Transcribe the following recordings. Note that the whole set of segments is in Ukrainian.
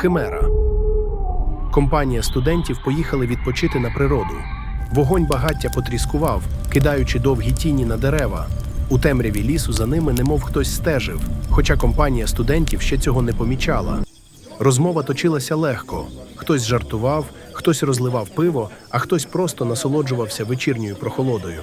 Химера. Компанія студентів поїхали відпочити на природу. Вогонь багаття потріскував, кидаючи довгі тіні на дерева. У темряві лісу за ними немов хтось стежив, хоча компанія студентів ще цього не помічала. Розмова точилася легко. Хтось жартував, хтось розливав пиво, а хтось просто насолоджувався вечірньою прохолодою.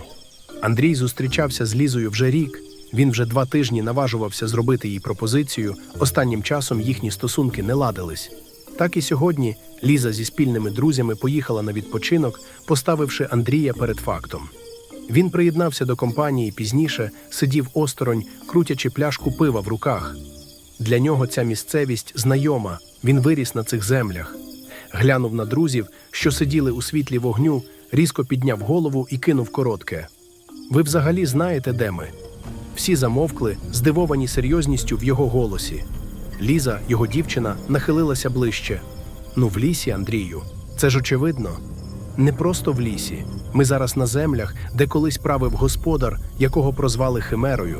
Андрій зустрічався з Лізою вже рік. Він вже два тижні наважувався зробити їй пропозицію. Останнім часом їхні стосунки не ладились. Так і сьогодні Ліза зі спільними друзями поїхала на відпочинок, поставивши Андрія перед фактом. Він приєднався до компанії пізніше, сидів осторонь, крутячи пляшку пива в руках. Для нього ця місцевість знайома, він виріс на цих землях. Глянув на друзів, що сиділи у світлі вогню, різко підняв голову і кинув коротке. Ви взагалі знаєте, де ми? Всі замовкли, здивовані серйозністю в його голосі. Ліза, його дівчина, нахилилася ближче. Ну, в лісі, Андрію, це ж очевидно. Не просто в лісі. Ми зараз на землях, де колись правив господар, якого прозвали Химерою.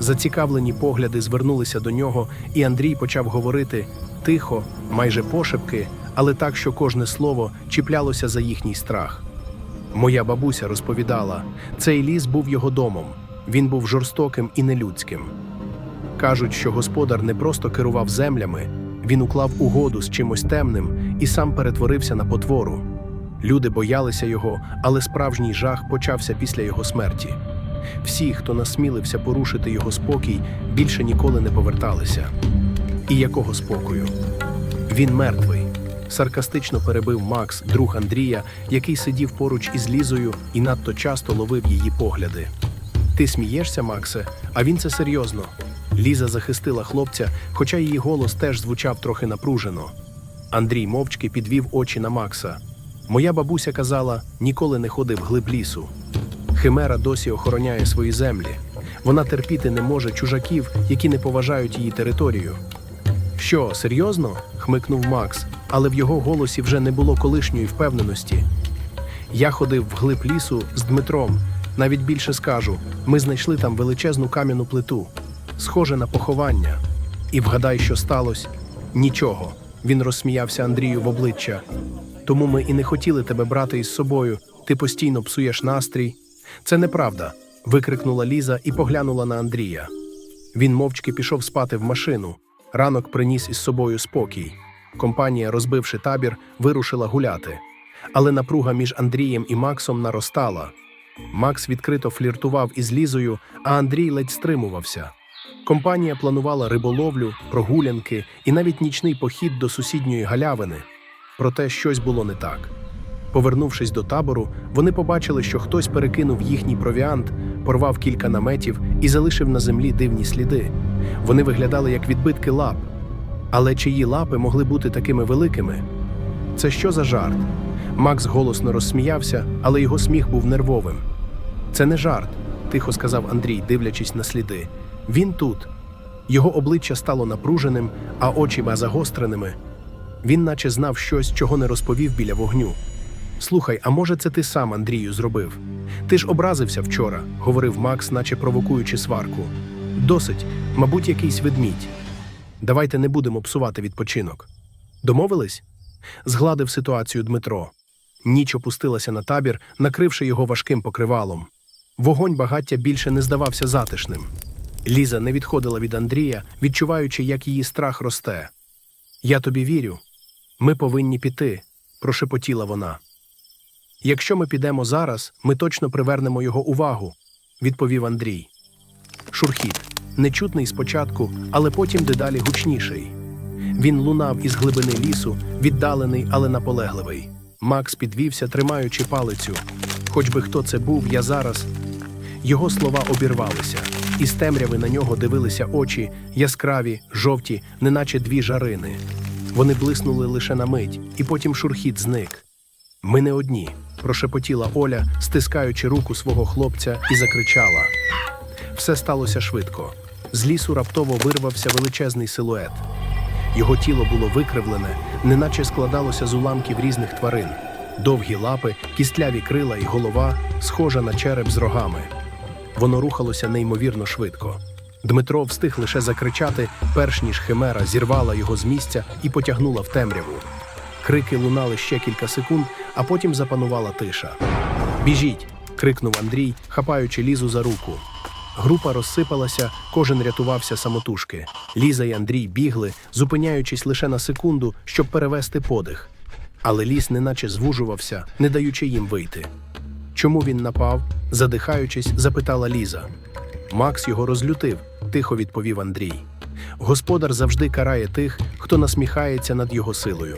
Зацікавлені погляди звернулися до нього, і Андрій почав говорити тихо, майже пошепки, але так, що кожне слово чіплялося за їхній страх. Моя бабуся розповідала, цей ліс був його домом. Він був жорстоким і нелюдським. Кажуть, що господар не просто керував землями, він уклав угоду з чимось темним і сам перетворився на потвору. Люди боялися його, але справжній жах почався після його смерті. Всі, хто насмілився порушити його спокій, більше ніколи не поверталися. І якого спокою? Він мертвий. Саркастично перебив Макс, друг Андрія, який сидів поруч із Лізою і надто часто ловив її погляди. Ти смієшся, Максе, а він це серйозно. Ліза захистила хлопця, хоча її голос теж звучав трохи напружено. Андрій мовчки підвів очі на Макса. Моя бабуся казала, ніколи не ходив глиб лісу. Химера досі охороняє свої землі. Вона терпіти не може чужаків, які не поважають її територію. Що, серйозно? хмикнув Макс, але в його голосі вже не було колишньої впевненості. Я ходив вглиб лісу з Дмитром. Навіть більше скажу, ми знайшли там величезну кам'яну плиту, схоже на поховання. І вгадай, що сталося? Нічого. Він розсміявся Андрію в обличчя. Тому ми і не хотіли тебе брати із собою. Ти постійно псуєш настрій. Це неправда. викрикнула Ліза і поглянула на Андрія. Він мовчки пішов спати в машину. Ранок приніс із собою спокій. Компанія, розбивши табір, вирушила гуляти. Але напруга між Андрієм і Максом наростала. Макс відкрито фліртував із Лізою, а Андрій ледь стримувався. Компанія планувала риболовлю, прогулянки і навіть нічний похід до сусідньої галявини. Проте щось було не так. Повернувшись до табору, вони побачили, що хтось перекинув їхній провіант, порвав кілька наметів і залишив на землі дивні сліди. Вони виглядали як відбитки лап. Але чиї лапи могли бути такими великими? Це що за жарт? Макс голосно розсміявся, але його сміх був нервовим. Це не жарт, тихо сказав Андрій, дивлячись на сліди. Він тут. Його обличчя стало напруженим, а очі загостреними. Він наче знав щось, чого не розповів біля вогню. Слухай, а може, це ти сам Андрію зробив? Ти ж образився вчора, говорив Макс, наче провокуючи сварку. Досить, мабуть, якийсь ведмідь. Давайте не будемо псувати відпочинок. Домовились? Згладив ситуацію Дмитро. Ніч опустилася на табір, накривши його важким покривалом. Вогонь багаття більше не здавався затишним. Ліза не відходила від Андрія, відчуваючи, як її страх росте. Я тобі вірю. Ми повинні піти, прошепотіла вона. Якщо ми підемо зараз, ми точно привернемо його увагу, відповів Андрій. Шурхіт, нечутний спочатку, але потім дедалі гучніший. Він лунав із глибини лісу, віддалений, але наполегливий. Макс підвівся, тримаючи палицю. Хоч би хто це був, я зараз. Його слова обірвалися, із темряви на нього дивилися очі, яскраві, жовті, неначе дві жарини. Вони блиснули лише на мить, і потім шурхіт зник. Ми не одні, прошепотіла Оля, стискаючи руку свого хлопця, і закричала. Все сталося швидко. З лісу раптово вирвався величезний силует. Його тіло було викривлене, неначе складалося з уламків різних тварин. Довгі лапи, кістляві крила і голова, схожа на череп з рогами. Воно рухалося неймовірно швидко. Дмитро встиг лише закричати, перш ніж химера зірвала його з місця і потягнула в темряву. Крики лунали ще кілька секунд, а потім запанувала тиша. Біжіть! крикнув Андрій, хапаючи лізу за руку. Група розсипалася, кожен рятувався самотужки. Ліза і Андрій бігли, зупиняючись лише на секунду, щоб перевести подих. Але ліс неначе звужувався, не даючи їм вийти. Чому він напав? задихаючись, запитала Ліза. Макс його розлютив, тихо відповів Андрій. Господар завжди карає тих, хто насміхається над його силою.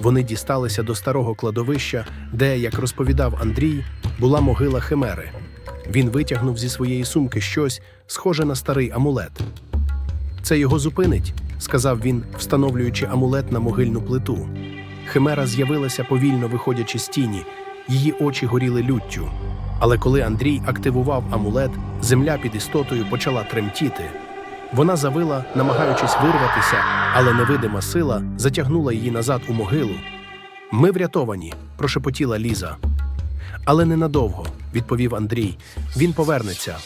Вони дісталися до старого кладовища, де, як розповідав Андрій, була могила Химери. Він витягнув зі своєї сумки щось, схоже на старий амулет. Це його зупинить, сказав він, встановлюючи амулет на могильну плиту. Химера з'явилася повільно виходячи з тіні, її очі горіли люттю. Але коли Андрій активував амулет, земля під істотою почала тремтіти. Вона завила, намагаючись вирватися, але невидима сила затягнула її назад у могилу. Ми врятовані, прошепотіла Ліза. Але ненадовго, відповів Андрій. Він повернеться.